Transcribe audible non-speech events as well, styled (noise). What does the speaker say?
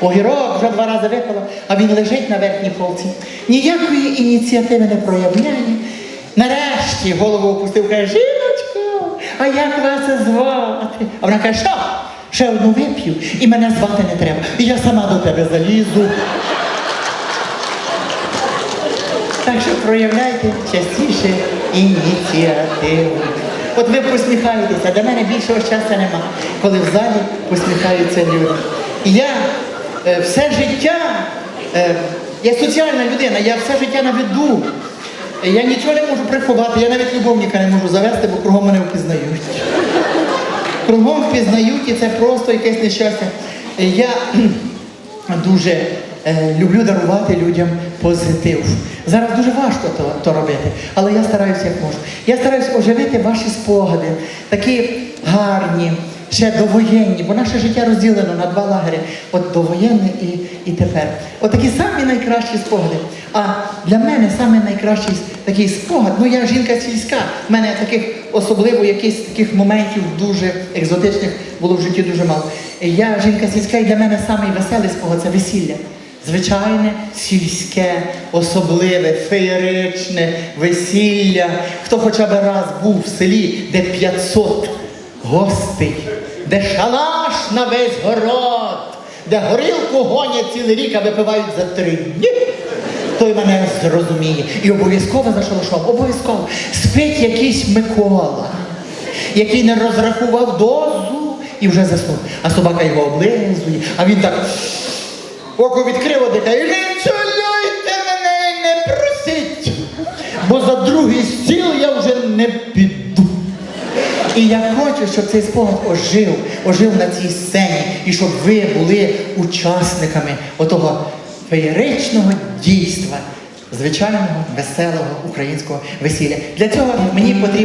огірок вже два рази випало, а він лежить на верхній полці. Ніякої ініціативи не проявляє. Нарешті голову опустив, каже, жіночко, а як вас звати? А вона каже, що? Ще одну вип'ю, і мене звати не треба. І я сама до тебе залізу. Так що проявляйте частіше ініціативу. От ви посміхаєтеся, до мене більшого щастя нема, коли в залі посміхаються люди. І я все життя, е, я соціальна людина, я все життя на виду. Я нічого не можу приховати, я навіть любовника не можу завести, бо кругом мене впізнають. Кругом впізнають і це просто якесь нещастя. Е, Я (clears throat) дуже е, люблю дарувати людям позитив. Зараз дуже важко то, то робити, але я стараюся як можу. Я стараюся оживити ваші спогади, такі гарні, ще довоєнні, бо наше життя розділено на два лагері: от довоєнне і, і тепер. От самі найкращі спогади. А для мене саме найкращий такий спогад, ну я жінка сільська, в мене таких особливо якихось таких моментів дуже екзотичних було в житті дуже мало. Я жінка сільська, і для мене самий веселий спогад це весілля. Звичайне, сільське, особливе, феєричне весілля. Хто хоча б раз був в селі, де 500 гостей, де шалаш на весь город, де горілку гонять цілий рік, а випивають за три дні. Той мене зрозуміє. І обов'язково за шалашом, обов'язково спить якийсь Микола, який не розрахував дозу і вже заснув. А собака його облизує, а він так око відкрив одика і цілуйте мене не просіть, бо за другий стіл я вже не піду. І я хочу, щоб цей спогад ожив, ожив на цій сцені, і щоб ви були учасниками отого феєричного дійства, звичайного, веселого українського весілля. Для цього мені потрібно.